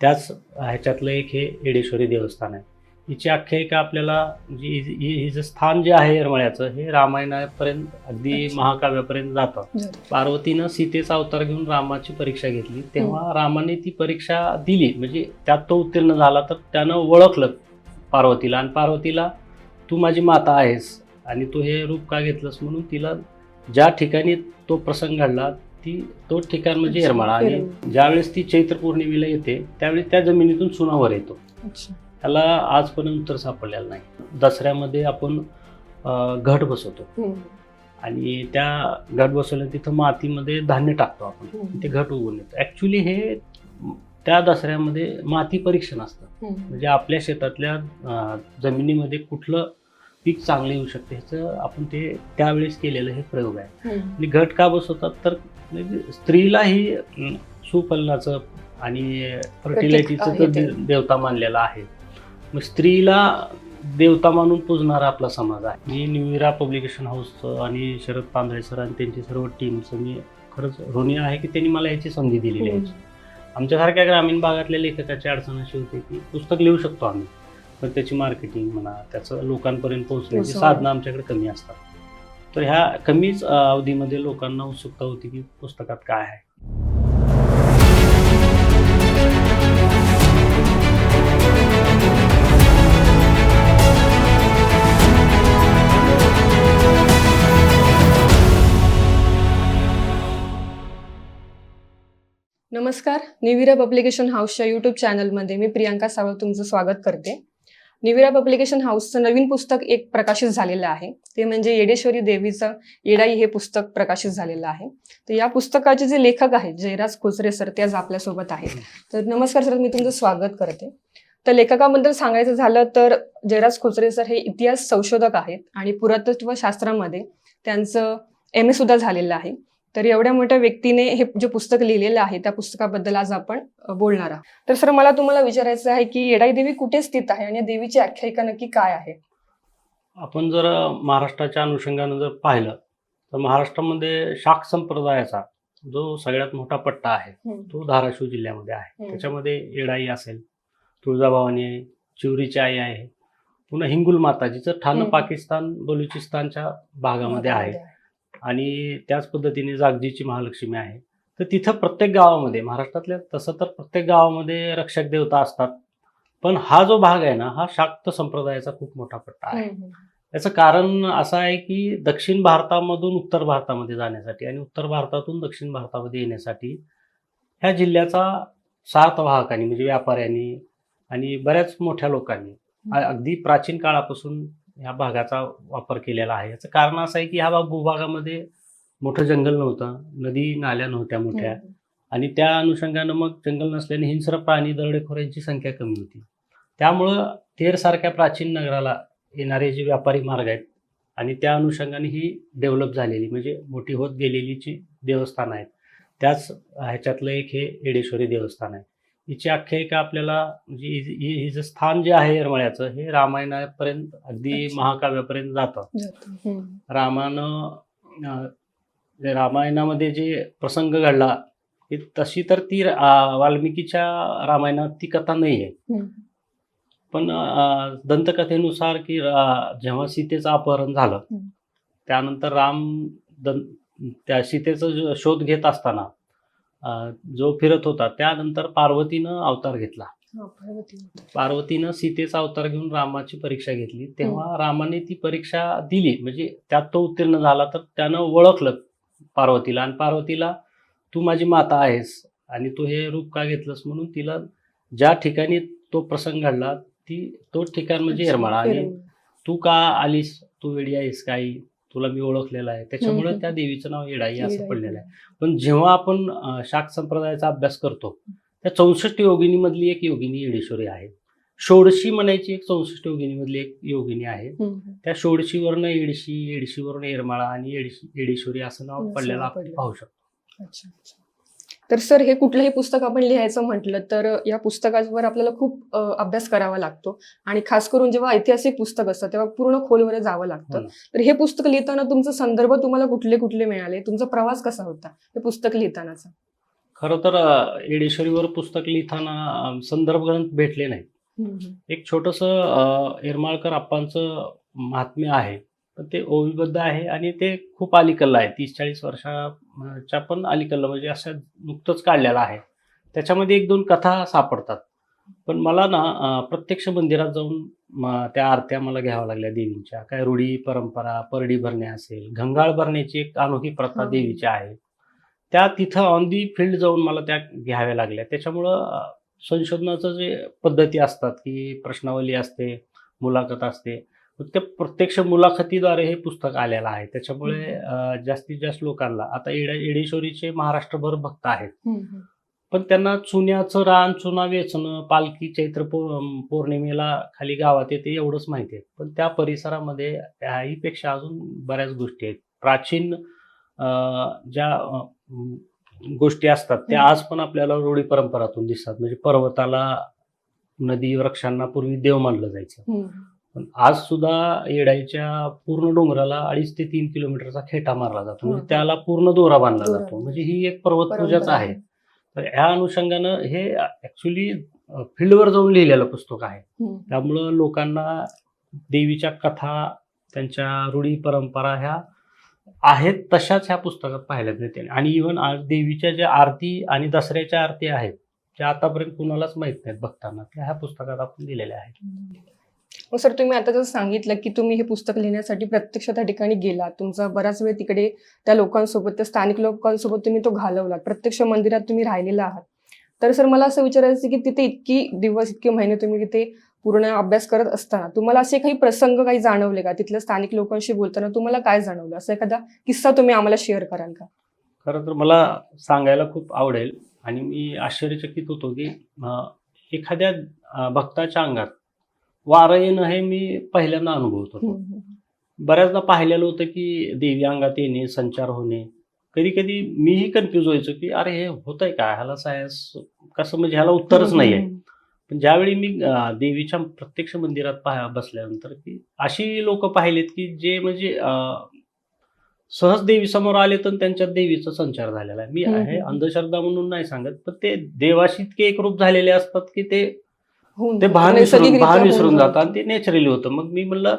त्याच ह्याच्यातलं एक हे येडेश्वरी देवस्थान आहे. हिची आख्यायिका आपल्याला म्हणजे हि- हि- हिचं स्थान जे आहे येरमळ्याचं हे रामायणापर्यंत अगदी. महाकाव्यापर्यंत जातं. पार्वतीनं सीतेचा अवतार घेऊन रामाची परीक्षा घेतली. तेव्हा रामाने ती परीक्षा दिली. म्हणजे त्यात तो उत्तीर्ण झाला तर त्यानं ओळखलं पार्वतीला आणि पार्वतीला तू माझी माता आहेस आणि तू हे रूप का घेतलंस? म्हणून तिला ज्या ठिकाणी तो प्रसंग घडला ती तो ठिकाण म्हणजे येरमाळा आणि. ज्यावेळेस ती चैत्र पौर्णिमेला येते त्यावेळी त्या जमिनीतून चुनावर येतो त्याला आजपर्यंत उत्तर सापडलेलं नाही दसऱ्यामध्ये आपण घट बसवतो हम्म. आणि त्या घट बसवल्या तिथं मातीमध्ये धान्य टाकतो आपण हम्म. ते घट उगवून येतं ॲक्च्युली हे त्या दसऱ्यामध्ये माती परीक्षण असतं हम्म. म्हणजे आपल्या शेतातल्या जमिनीमध्ये कुठलं पीक चांगलं येऊ शकते ह्याचं आपण ते त्यावेळेस केलेलं हे प्रयोग आहे. आणि घट का बसवतात तर म्हणजे स्त्रीलाही अं, सुफलनाचं आणि फर्टिलायटीचं तर देवता मानलेला आहे. मग स्त्रीला देवता मानून पुजणारा आपला समाज आहे. मी न्यूइरा पब्लिकेशन हाऊसचं आणि शरद पांढरे सर आणि त्यांची सर्व टीमचं मी खरंच ऋणी आहे की त्यांनी मला याची संधी दिलेली आहे. आमच्यासारख्या ग्रामीण भागातल्या लेखकाची अडचण अशी होती की पुस्तक लिहू शकतो आम्ही. पण त्याची मार्केटिंग म्हणा त्याचं लोकांपर्यंत पोहोचण्याची. साधनं आमच्याकडे कमी असतात. तर ह्या कमीच अवधीमध्ये लोकांना उत्सुकता होती की पुस्तकात काय आहे. नमस्कार निविरा पब्लिकेशन हाऊसच्या युट्यूब चॅनलमध्ये मी प्रियांका सावळ तुमचं स्वागत करते. निविरा पब्लिकेशन हाऊसचं नवीन पुस्तक एक प्रकाशित झालेलं आहे. ते म्हणजे येडेश्वरी देवीचं येडाई हे पुस्तक प्रकाशित झालेलं आहे. तर या पुस्तकाचे जे लेखक आहेत जयराज खोचरे सर ते आज आपल्यासोबत आहेत. तर नमस्कार सर मी तुमचं स्वागत करते. तर लेखकाबद्दल सांगायचं झालं तर जयराज खोचरे सर हे इतिहास संशोधक आहेत आणि पुरातत्व शास्त्रामध्ये त्यांचं एम ए सुद्धा झालेलं आहे. तर एवढ्या मोठ्या व्यक्तीने हे जे पुस्तक लिहिलेलं आहे त्या पुस्तकाबद्दल आज आपण बोलणार आहोत. तर सर मला तुम्हाला विचारायचं आहे की येडाई देवी कुठे स्थित आहे आणि देवीची आख्यायिका नक्की काय आहे? आपण जर महाराष्ट्राच्या अनुषंगानं जर पाहिलं तर महाराष्ट्रामध्ये शाक संप्रदायाचा जो सगळ्यात मोठा पट्टा आहे तो धाराशिव जिल्ह्यामध्ये आहे. त्याच्यामध्ये येडाई असेल तुळजाभवानी आहे चिवरीची आई आहे पुन्हा हिंगुल माता जिचं ठाणं. पाकिस्तान बलुचिस्तानच्या भागामध्ये आहे. आणि त्याच पद्धतीने जागजीची महालक्ष्मी आहे. तर तिथं प्रत्येक गावामध्ये महाराष्ट्रातल्या तसं तर प्रत्येक गावामध्ये रक्षक देवता असतात. पण हा जो भाग आहे ना हा शाक्त संप्रदायाचा खूप मोठा पट्टा आहे. याचं कारण असं आहे की दक्षिण भारतामधून उत्तर भारतामध्ये जाण्यासाठी आणि उत्तर भारतातून दक्षिण भारतामध्ये येण्यासाठी ह्या जिल्ह्याचा सार्थवाहकांनी म्हणजे व्यापाऱ्यांनी आणि बऱ्याच मोठ्या लोकांनी अगदी प्राचीन काळापासून ह्या भागाचा वापर केलेला आहे. याचं कारण असं आहे की ह्या भाग- भूभागामध्ये मोठं जंगल नव्हतं. नदी नाल्या नव्हत्या मोठ्या. आणि त्या अनुषंगानं मग जंगल नसल्याने हिंस्र प्राणी दरोडेखोरांची संख्या कमी होती. त्यामुळं तेरसारख्या प्राचीन नगराला येणारे जे व्यापारी मार्ग आहेत आणि त्या अनुषंगाने ही डेव्हलप झालेली म्हणजे मोठी होत गेलेलीची देवस्थान आहेत. त्याच ह्याच्यातलं एक हे येडेश्वरी देवस्थान आहे. हिची आख्यायिका आपल्याला म्हणजे हि- हि- हिचं स्थान जे आहे येरमळ्याचं हे रामायणापर्यंत अगदी. महाकाव्यापर्यंत जातं. हम्म. रामानं रामायणामध्ये जे प्रसंग घडला तशी तर ती वाल्मिकीच्या रामायणात ती कथा नाही आहे हम्म. पण दंतकथेनुसार की जेव्हा सीतेचं अपहरण झालं. त्यानंतर राम दं त्या सीतेचा शोध घेत असताना जो फिरत होता त्यानंतर पार्वतीनं अवतार घेतला. हा. पार्वतीनं सीतेचा अवतार घेऊन रामाची परीक्षा घेतली. तेव्हा रामाने ती परीक्षा दिली. म्हणजे त्यात तो उत्तीर्ण झाला तर त्यानं ओळखलं पार्वतीला. आणि पार्वतीला तू माझी माता आहेस आणि तू हे रूप का घेतलंस? म्हणून तिला ज्या ठिकाणी तो प्रसंग घडला ती तो ठिकाण म्हणजे येरमाळा. आणि. तू का आलीस? तू वेडी आहेस काही तुला मी ओळखलेलं आहे त्याच्यामुळे. त्या देवीचं नाव येडाई असं. पडलेलं आहे पण जेव्हा आपण शाक संप्रदायाचा अभ्यास करतो त्या चौसष्ट योगिनीमधली एक योगिनी येडेश्वरी आहे षोडशी म्हणायची एक चौसष्ट योगिनीमधली एक योगिनी आहे. त्या षोडशीवरनं येडशी येडशीवरनं येरमाळा आणि येडशी येडेश्वरी असं नाव पडलेलं आपण. पाहू शकतो तर सर हे कुठलंही पुस्तक आपण लिहायचं म्हटलं तर या पुस्तकावर आपल्याला खूप अभ्यास करावा लागतो. आणि खास करून जेव्हा ऐतिहासिक पुस्तक असतं तेव्हा पूर्ण खोलवर जावं हो लागतं. ना. तर हे पुस्तक लिहिताना तुमचा संदर्भ तुम्हाला कुठले कुठले मिळाले? तुमचा प्रवास कसा होता हे पुस्तक लिहितानाचा? खरं तर अ, येडेश्वरीवर पुस्तक लिहिताना संदर्भ ग्रंथ भेटले नाही हम्म, हम्म. एक छोटंसं येरमाळकर आप्पांचं महात्म्य आहे. पण ते ओवीबद्ध आहे आणि ते खूप अलीकडलं आहे. तीस चाळीस वर्षाच्या पण अलीकडलं म्हणजे असं नुकतंच काढलेलं आहे. त्याच्यामध्ये एक दोन कथा सापडतात. पण मला ना प्रत्यक्ष मंदिरात जाऊन त्या आरत्या मला घ्याव्या लागल्या देवींच्या. काय रूढी परंपरा परडी भरणे असेल घंगाळ भरण्याची एक अनोखी प्रथा हा. देवीची आहे. त्या तिथं ऑन दी फील्ड जाऊन मला त्या घ्याव्या लागल्या. त्याच्यामुळं संशोधनाचं जे पद्धती असतात की प्रश्नावली असते मुलाखत असते त्या प्रत्यक्ष मुलाखतीद्वारे हे पुस्तक आलेलं आहे. त्याच्यामुळे जास्तीत जास्त लोकांना आता येडे येडेश्वरीचे महाराष्ट्रभर भक्त आहेत. पण त्यांना चुन्याचं रान चुना वेचणं पालखी चैत्र पौर्णिमेला खाली गावात येते एवढंच माहिती आहे. पण त्या परिसरामध्ये ह्याहीपेक्षा अजून बऱ्याच गोष्टी आहेत. प्राचीन ज्या गोष्टी असतात त्या. आज पण आपल्याला रूढी परंपरातून दिसतात. म्हणजे पर्वताला नदी वृक्षांना पूर्वी देव मानलं जायचं. पण आज सुद्धा येडाईच्या पूर्ण डोंगराला अडीच ते तीन किलोमीटरचा खेटा मारला जातो. म्हणजे हा. त्याला पूर्ण दोरा बांधला. जातो. म्हणजे ही एक पर्वत पूजाच आहे. तर ह्या अनुषंगानं हे ऍक्च्युली फील्डवर जाऊन लिहिलेलं पुस्तक आहे. हम्म. त्यामुळं लोकांना देवीच्या कथा त्यांच्या रूढी परंपरा ह्या आहेत तशाच ह्या पुस्तकात पाहायला मिळते आणि इव्हन आज देवीच्या ज्या आरती आणि दसऱ्याच्या आरती आहेत त्या आतापर्यंत कुणालाच माहीत नाहीत बघताना. त्या ह्या पुस्तकात आपण दिलेल्या आहेत. मग सर तुम्ही आता जसं सांगितलं की तुम्ही हे पुस्तक लिहिण्यासाठी प्रत्यक्ष त्या ठिकाणी गेलात. तुमचा बराच वेळ तिकडे त्या लोकांसोबत त्या स्थानिक लोकांसोबत तुम्ही तो घालवला प्रत्यक्ष मंदिरात तुम्ही राहिलेला आहात. तर सर मला असं विचारायचं की तिथे इतकी दिवस इतके महिने तुम्ही तिथे पूर्ण अभ्यास करत असताना तुम्हाला असे काही प्रसंग काही जाणवले का? तिथल्या स्थानिक लोकांशी बोलताना तुम्हाला काय जाणवलं? असं एखादा किस्सा तुम्ही आम्हाला शेअर कराल का? खरं तर मला सांगायला खूप आवडेल आणि मी आश्चर्यचकित होतो की एखाद्या भक्ताच्या अंगात वारं येणं हे मी पहिल्यांदा अनुभवत. होतो. बऱ्याचदा पाहिलेलं होतं की देवी अंगात येणे संचार होणे. कधी कधी मीही कन्फ्यूज व्हायचो की अरे हे होतंय का? ह्याला सायन्स कसं म्हणजे ह्याला उत्तरच नाही आहे पण ज्यावेळी मी देवीच्या प्रत्यक्ष मंदिरात पाहा बसल्यानंतर की अशी लोक पाहिलेत की जे म्हणजे सहज देवी समोर आले तर त्यांच्यात देवीचा संचार झालेला आहे. मी आहे. अंधश्रद्धा म्हणून नाही सांगत पण ते देवाशी इतके एकरूप झालेले असतात की ते ते जातं. भान विसरून भान विसरून जातं. जातात आणि ते नॅचरली होतं मग मी म्हणलं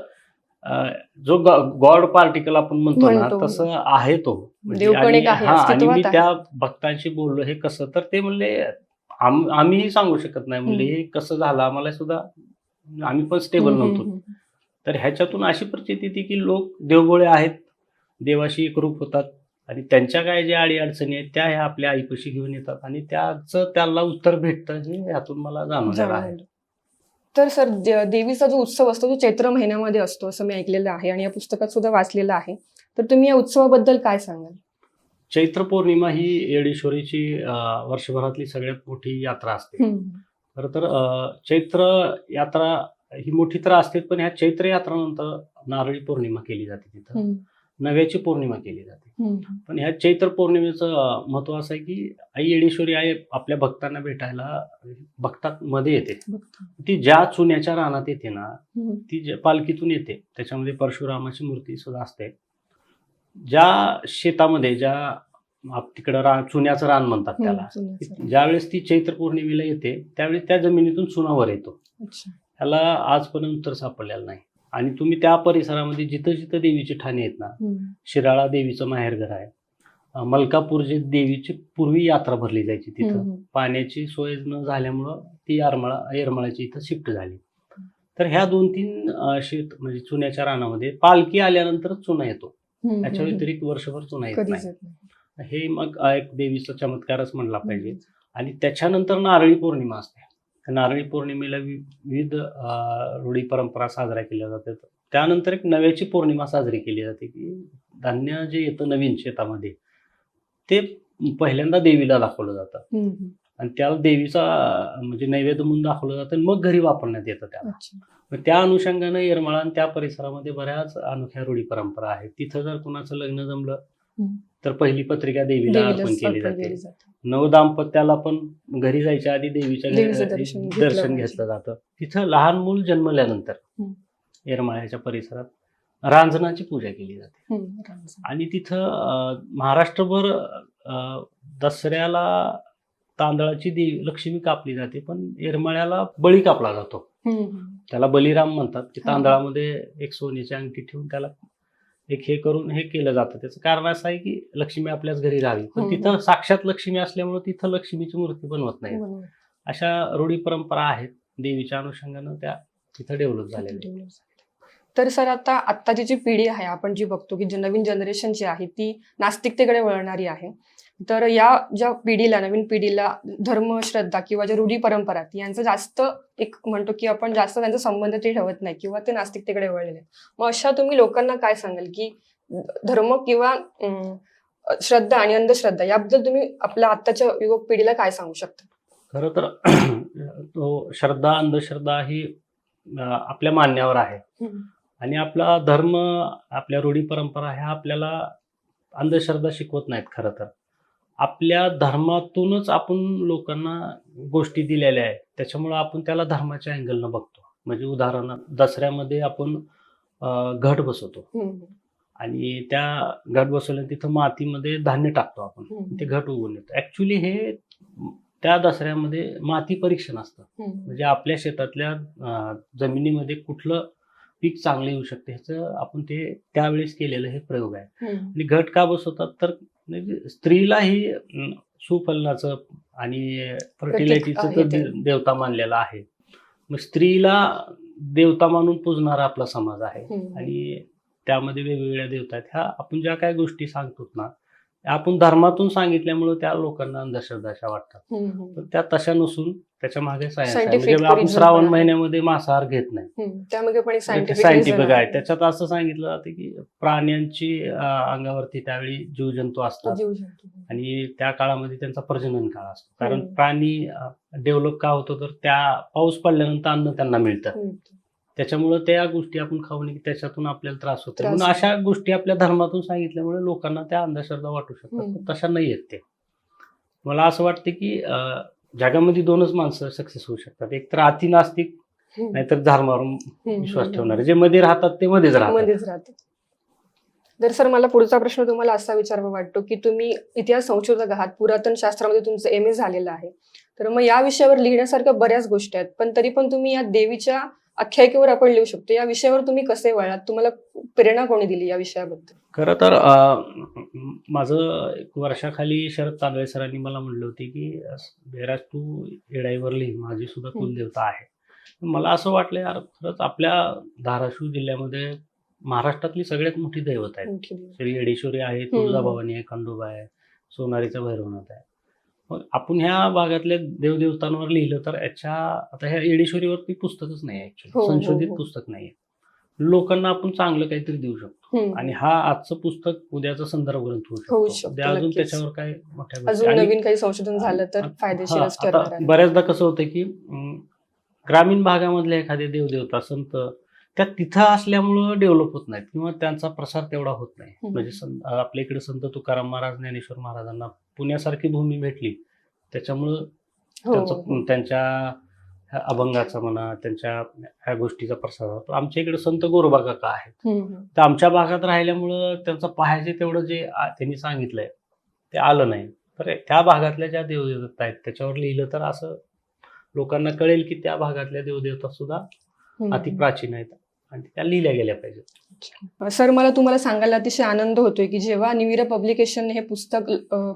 जो गॉड पार्टिकल आपण म्हणतो ना. तसं आहे तो म्हणजे आणि हा, मी. त्या भक्तांशी बोललो हे कसं तर ते म्हणले आम- आम्हीही सांगू शकत नाही म्हणले. हे कसं झालं आम्हाला सुद्धा आम्ही पण स्टेबल नव्हतो. तर ह्याच्यातून अशी प्रचिती येते की लोक देवगोळे आहेत देवाशी एकरूप होतात आणि त्यांच्या काय ज्या अडी अडचणी आहेत त्या ह्या आपल्या आईपाशी घेऊन येतात. आणि त्याचं त्याला उत्तर भेटतं हे ह्यातून मला जाणवलेलं आहे. तर सर देवीचा जो उत्सव असतो तो चैत्र महिन्यामध्ये असतो असं मी ऐकलेलं आहे आणि या पुस्तकात सुद्धा वाचलेलं आहे. तर तुम्ही या उत्सवाबद्दल काय सांगाल? चैत्र पौर्णिमा ही येडेश्वरीची वर्षभरातली सगळ्यात मोठी यात्रा असते. खरं तर चैत्र यात्रा ही मोठी तर असते पण ह्या चैत्र यात्रानंतर नारळी पौर्णिमा केली जाते तिथं. नव्याची पौर्णिमा केली जाते. पण ह्या चैत्र पौर्णिमेचं महत्त्व असं आहे की आई येडेश्वरी आई आपल्या भक्तांना भेटायला भक्तात मध्ये येते. ती ज्या चुन्याच्या रानात येते ना ती पालखीतून येते. त्याच्यामध्ये परशुरामाची मूर्ती सुद्धा असते. ज्या शेतामध्ये ज्या तिकडं रा चुन्याचं रान म्हणतात त्याला. ज्यावेळेस ती चैत्र पौर्णिमेला येते त्यावेळी त्या जमिनीतून चुनावर येतो. ह्याला आजपर्यंत उत्तर सापडलेलं नाही. आणि तुम्ही त्या परिसरामध्ये जिथं जिथं देवीची ठाणे आहेत ना शिराळा देवीचं माहेरघर आहे. मलकापूर जे देवीची पूर्वी यात्रा भरली जायची तिथं. पाण्याची सोय न झाल्यामुळं ती येरमाळा येरमाळ्याची इथं शिफ्ट झाली. तर ह्या दोन तीन शेत म्हणजे चुन्याच्या रानामध्ये पालखी आल्यानंतरच चुना येतो. त्याच्या व्यतिरिक्त वर्षभर चुना येत नाही. हे मग एक देवीचा चमत्कारच म्हणला पाहिजे. आणि त्याच्यानंतर नारळी पौर्णिमा असते. नारळी पौर्णिमेला विविध रूढी परंपरा साजऱ्या केल्या जातात. त्यानंतर एक नव्याची पौर्णिमा साजरी केली जाते की धान्य जे येतं नवीन शेतामध्ये ते पहिल्यांदा देवीला दाखवलं जातं. आणि त्याला देवीचा म्हणजे नैवेद्य म्हणून दाखवलं जातं आणि मग घरी वापरण्यात येतं त्याला. त्या अनुषंगानं येरमाळा आणि त्या परिसरामध्ये बऱ्याच अनोख्या रूढी परंपरा आहेत. तिथं जर कुणाचं लग्न जमलं. तर पहिली पत्रिका देवीला अर्पण केली जाते. नवदाम्पत्याला पण घरी जायच्या आधी देवीच्या दर्शन घेतलं दर्शन. घेतलं जातं तिथं लहान मूल जन्मल्यानंतर. येरमाळ्याच्या परिसरात रांजणाची पूजा केली जाते. आणि तिथं महाराष्ट्रभर दसऱ्याला तांदळाची देवी लक्ष्मी कापली जाते पण येरमाळ्याला बळी कापला जातो. त्याला बलिराम म्हणतात की. तांदळामध्ये एक सोन्याची अंगठी ठेवून त्याला एक हे करून हे केलं जातं त्याचं कारण असं आहे की लक्ष्मी आपल्याच घरी राहावी पण हम्म. तिथं साक्षात लक्ष्मी असल्यामुळे तिथं लक्ष्मीची मूर्ती बनवत नाही. अशा रूढी परंपरा आहेत देवीच्या अनुषंगानं त्या तिथं डेव्हलप झालेल्या. तर सर आता आत्ताची जी पिढी आहे आपण जी बघतो की जी नवीन जनरेशन जी आहे ती नास्तिकतेकडे वळणारी आहे तर या ज्या पिढीला नवीन पिढीला धर्म श्रद्धा किंवा ज्या रूढी परंपरा यांचं जास्त एक म्हणतो की आपण जास्त त्यांचा संबंध ते ठेवत नाही किंवा ते नास्तिकतेकडे वळलेले आहेत. मग अशा तुम्ही लोकांना काय सांगाल की धर्म किंवा श्रद्धा आणि अंधश्रद्धा याबद्दल तुम्ही आपल्या आत्ताच्या युवक पिढीला काय सांगू शकता? खरं तर तो श्रद्धा अंधश्रद्धा ही आपल्या मान्यावर आहे. आणि आपला धर्म आपल्या रूढी परंपरा ह्या आपल्याला अंधश्रद्धा शिकवत नाहीत खरं तर. आपल्या धर्मातूनच आपण लोकांना गोष्टी दिलेल्या आहेत. त्याच्यामुळं आपण त्याला धर्माच्या अँगलनं बघतो. म्हणजे उदाहरण दसऱ्यामध्ये आपण घट बसवतो. आणि त्या घट बसवल्या तिथं मातीमध्ये धान्य टाकतो आपण. ते घट उगवून येतं. ऍक्च्युली हे त्या दसऱ्यामध्ये माती परीक्षण असतं. म्हणजे आपल्या शेतातल्या जमिनीमध्ये कुठलं पीक चांगलं येऊ शकते ह्याचं आपण ते त्यावेळेस केलेलं हे प्रयोग आहे. आणि घट का बसवतात? तर म्हणजे स्त्रीलाही सुफलनाचं आणि फर्टिलिटीचं तर देवता मानलेला आहे. मग स्त्रीला देवता मानून पुजणारा आपला समाज आहे. आणि त्यामध्ये वेगवेगळ्या देवता आहेत. ह्या आपण ज्या काय गोष्टी सांगतो ना आपण धर्मातून सांगितल्यामुळे त्या लोकांना अंधश्रद्धाच्या वाटतात हम्म, हम्म. पण त्या तशा नसून त्याच्यामागे सायन्स आहे Scientific म्हणजे आपण श्रावण. महिन्यामध्ये मांसाहार घेत नाही त्यामध्ये पण सायंटिफिक सायंटिफिक आहे त्याच्यात असं सांगितलं जातं की प्राण्यांची अंगावरती त्यावेळी जीवजंतू असतात जीव जंतू. आणि त्या काळामध्ये त्यांचा प्रजनन काळ असतो कारण. प्राणी डेव्हलप का होतो तर त्या पाऊस पडल्यानंतर अन्न त्यांना मिळतं. त्याच्यामुळं त्या गोष्टी आपण खाऊ नये की त्याच्यातून आपल्याला त्रास होतो. म्हणून. अशा गोष्टी आपल्या धर्मातून सांगितल्यामुळे लोकांना त्या अंधश्रद्धा वाटू शकतात. तशा नाही आहेत ते मला असं वाटतं की जगामध्ये दोनच माणसं सक्सेस होऊ शकतात. एक तर अति नास्तिक. नाहीतर धर्मावर. विश्वास. ठेवणारे. जे मध्ये राहतात ते मध्येच राहतात. मध्येच राहते तर सर मला पुढचा प्रश्न तुम्हाला असा विचारावा वाटतो की तुम्ही इतिहास संशोधक आहात. पुरातन शास्त्रामध्ये तुमचं एम ए झालेलं आहे. तर मग या विषयावर लिहिण्यासारख्या बऱ्याच गोष्टी आहेत. पण तरी पण तुम्ही या देवीच्या आख्यायिकेवर आपण लिहू शकतो. या विषयावर तुम्ही कसे वळलात? तुम्हाला प्रेरणा कोणी दिली या विषयाबद्दल? खरं तर माझं एक वर्षाखाली शरद तांदळे सरांनी मला म्हणलं होते की बेराज तू येडाईवर लिही. माझी सुद्धा कुलदेवता आहे. मला असं वाटलं यार खरंच आपल्या धाराशिव जिल्ह्यामध्ये महाराष्ट्रातली सगळ्यात मोठी दैवत आहे मोठी देवी. श्री येडेश्वरी आहे तुळजाभवानी आहे खंडोबा आहे सोनारीचा भैरवनाथ आहे. मग आपण ह्या भागातल्या देवदेवतांवर लिहिलं तर याच्या आता ह्या येडेश्वरीवरती पुस्तकच नाही हो, ऍक्च्युली हो, संशोधित हो. पुस्तक नाही लोकांना आपण चांगलं काहीतरी देऊ शकतो. आणि हा आजचं पुस्तक उद्याचा संदर्भ ग्रंथ होऊ शकतो अजून. त्याच्यावर काय मोठ्या नवीन काही संशोधन झालं तर हा, आहे. बऱ्याचदा कसं होतं की ग्रामीण भागामधले एखादे देवदेवता संत त्या तिथं असल्यामुळं डेव्हलप होत नाहीत किंवा त्यांचा प्रसार तेवढा होत नाही. म्हणजे आपल्या इकडे संत तुकाराम महाराज ज्ञानेश्वर महाराजांना पुण्यासारखी भूमी भेटली त्याच्यामुळं हो, त्यांचं. त्यांच्या अभंगाचा म्हणा त्यांच्या ह्या गोष्टीचा प्रसार होतो आमच्या इकडे संत गोरोबा काका आहेत. तर आमच्या भागात राहिल्यामुळं त्यांचं पाहायचे तेवढं जे त्यांनी सांगितलंय ते आलं नाही तर त्या भागातल्या ज्या देवदेवता आहेत त्याच्यावर लिहिलं तर असं लोकांना कळेल की त्या भागातल्या देवदेवता सुद्धा. अति प्राचीन आहेत आणि त्या लिहिल्या गेल्या पाहिजेत सर मला तुम्हाला सांगायला अतिशय आनंद होतोय की जेव्हा निविरा पब्लिकेशन हे पुस्तक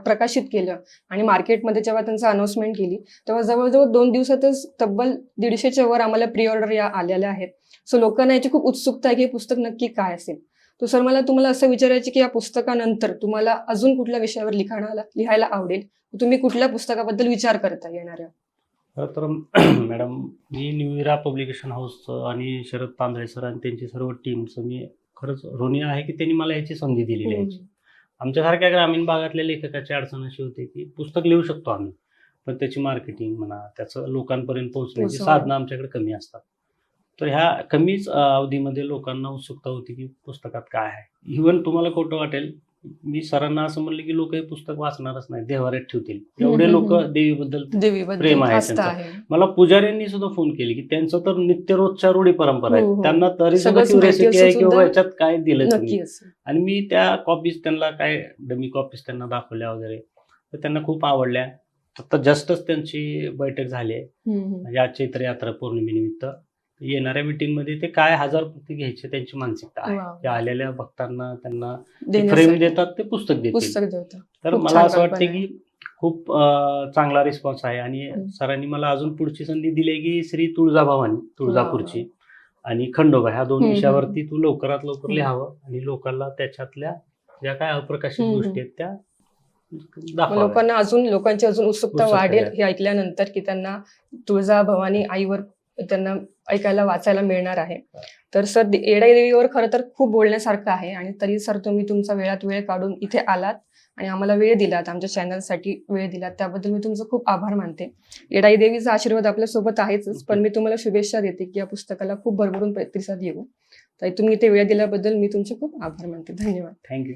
प्रकाशित केलं आणि मार्केटमध्ये जेव्हा त्यांचं अनाउन्समेंट केली तेव्हा जवळजवळ दोन दिवसातच तब्बल दीडशेच्या वर आम्हाला प्री ऑर्डर या आलेल्या आहेत. सो लोकांना याची खूप उत्सुकता आहे की हे पुस्तक नक्की काय असेल. तर सर मला तुम्हाला असं विचारायचं की या पुस्तकानंतर तुम्हाला अजून कुठल्या विषयावर लिखाणाला लिहायला आवडेल? तुम्ही कुठल्या पुस्तकाबद्दल विचार करता येणार खरं तर मॅडम मी न्यूविरा पब्लिकेशन हाऊसचं आणि शरद तांदळे सर आणि त्यांची सर्व टीमचं मी खरंच ऋणी आहे की त्यांनी मला याची संधी दिलेली आहे. आमच्यासारख्या ग्रामीण भागातल्या लेखकाची अडचण अशी होते की पुस्तक लिहू शकतो आम्ही पण त्याची मार्केटिंग म्हणा त्याचं लोकांपर्यंत पोहोचण्याची. साधनं आमच्याकडे कमी असतात. तर ह्या कमीच अवधीमध्ये लोकांना उत्सुकता होती की पुस्तकात काय आहे. इव्हन तुम्हाला खोटं वाटेल मी सरांना असं म्हणलं की लोक हे पुस्तक वाचणारच नाही देवाऱ्यात ठेवतील एवढे लोक. देवीबद्दल प्रेम आहे त्यांचं. आहे मला पुजाऱ्यांनी सुद्धा फोन केले की त्यांचं तर नित्य रोजच्या रूढी परंपरा हो, आहेत हो. त्यांना तरी सुद्धा क्युरियोसिटी आहे की याच्यात काय दिलं तुम्ही आणि मी त्या कॉपीज त्यांना काय डमी कॉपीज त्यांना दाखवल्या वगैरे तर त्यांना खूप आवडल्या आता जास्तच त्यांची बैठक झाली आहे. म्हणजे आज चैत्र यात्रा पौर्णिमेनिमित्त येणाऱ्या मीटिंगमध्ये ते काय हजार पुस्तक घ्यायचे त्यांची मानसिकता आहे. आलेल्या भक्तांना त्यांना फ्रेम देतात ते पुस्तक देतात. तर मला असं वाटतं की खूप चांगला रिस्पॉन्स आहे. आणि. सरांनी मला अजून पुढची संधी दिली की श्री तुळजाभवानी तुळजापूरची आणि खंडोबा ह्या दोन. विषयावरती तू लवकरात लवकर. लिहावं आणि लोकांना त्याच्यातल्या ज्या काय अप्रकाशित गोष्टी आहेत त्या लोकांना अजून लोकांची अजून उत्सुकता वाढेल. हे ऐकल्यानंतर की त्यांना तुळजा भवानी आईवर त्यांना ऐकायला वाचायला मिळणार आहे. तर सर येडाई देवीवर खरं तर खूप बोलण्यासारखं आहे आणि तरी सर तुम्ही तुमचा वेळात वेळ काढून इथे आलात आणि आम्हाला वेळ दिलात आमच्या चॅनलसाठी वेळ दिलात. त्याबद्दल मी तुमचं खूप आभार मानते. येडाई देवीचा आशीर्वाद आपल्यासोबत आहेच पण मी तुम्हाला शुभेच्छा देते की या पुस्तकाला खूप भरभरून प्रतिसाद येऊ. तर तुम्ही इथे वेळ दिल्याबद्दल मी तुमचे खूप आभार मानते. धन्यवाद. थँक्यू.